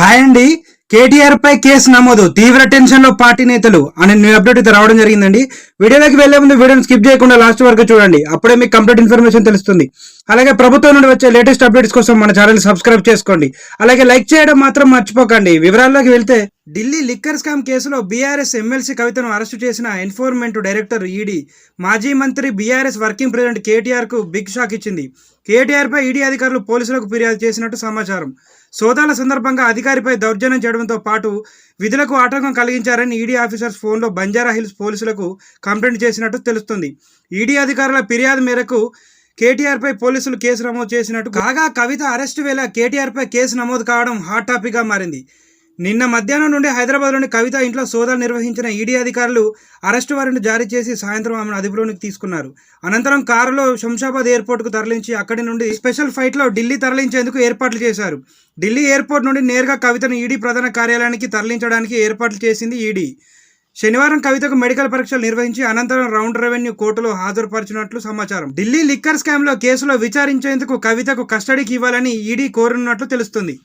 Hi అండి. కేటీఆర్ పై case నమోదు. తీవ్ర టెన్షన్లో పార్టీ నేతలు అనే న్యూ అప్డేట్ అయితే రావడం జరిగిందండి. వీడియోలోకి వెళ్ళే ముందు వీడియోని స్కిప్ చేయకుండా లాస్ట్ వరకు చూడండి. అప్పుడే మీకు కంప్లీట్ ఇన్ఫర్మేషన్ తెలుస్తుంది. అలాగే ప్రభుత్వం నుండి వచ్చే లేటెస్ట్ అప్డేట్స్ కోసం మన ఛానల్ సబ్స్క్రైబ్ చేసుకోండి. అలాగే లైక్ చేయడం మాత్రం మర్చిపోకండి. వివరాల్లోకి వెళ్తే ఢిల్లీ లిక్కర్ స్కామ్ కేసులో బీఆర్ఎస్ ఎమ్మెల్సీ కవితను అరెస్టు చేసిన ఎన్ఫోర్స్మెంట్ డైరెక్టర్ ఈడీ మాజీ మంత్రి బీఆర్ఎస్ వర్కింగ్ ప్రెసిడెంట్ కేటీఆర్కు బిగ్ షాక్ ఇచ్చింది. కేటీఆర్పై ఈడీ అధికారులు పోలీసులకు ఫిర్యాదు చేసినట్టు సమాచారం. సోదాల సందర్భంగా అధికారిపై దౌర్జన్యం చేయడంతో పాటు విధులకు ఆటంకం కలిగించారని ఈడీ ఆఫీసర్స్ ఫోన్లో బంజారా హిల్స్ పోలీసులకు కంప్లైంట్ చేసినట్టు తెలుస్తుంది. ఈడీ అధికారుల ఫిర్యాదు మేరకు కేటీఆర్పై పోలీసులు కేసు నమోదు చేసినట్టు కాగా కవిత అరెస్టు వేళ కేటీఆర్పై కేసు నమోదు కావడం హాట్ టాపిక్గా మారింది. నిన్న మధ్యాహ్నం నుండి హైదరాబాద్లోని కవిత ఇంట్లో సోదాలు నిర్వహించిన ఈడీ అధికారులు అరెస్టు వారెంట్ జారీ చేసి సాయంత్రం ఆమెను అదుపులోనికి తీసుకున్నారు. అనంతరం కారులో శంషాబాద్ ఎయిర్పోర్ట్కు తరలించి అక్కడి నుండి స్పెషల్ ఫ్లైట్లో ఢిల్లీ తరలించేందుకు ఏర్పాట్లు చేశారు. ఢిల్లీ ఎయిర్పోర్ట్ నుండి నేరుగా కవితను ఈడీ ప్రధాన కార్యాలయానికి తరలించడానికి ఏర్పాట్లు చేసింది ఈడీ. శనివారం కవితకు మెడికల్ పరీక్షలు నిర్వహించి అనంతరం రౌండ్ రెవెన్యూ కోర్టులో హాజరుపరిచినట్లు సమాచారం. ఢిల్లీ లిక్కర్ స్కామ్లో కేసులో విచారించేందుకు కవితకు కస్టడీకి ఇవ్వాలని ఈడీ కోరనున్నట్లు తెలుస్తుంది.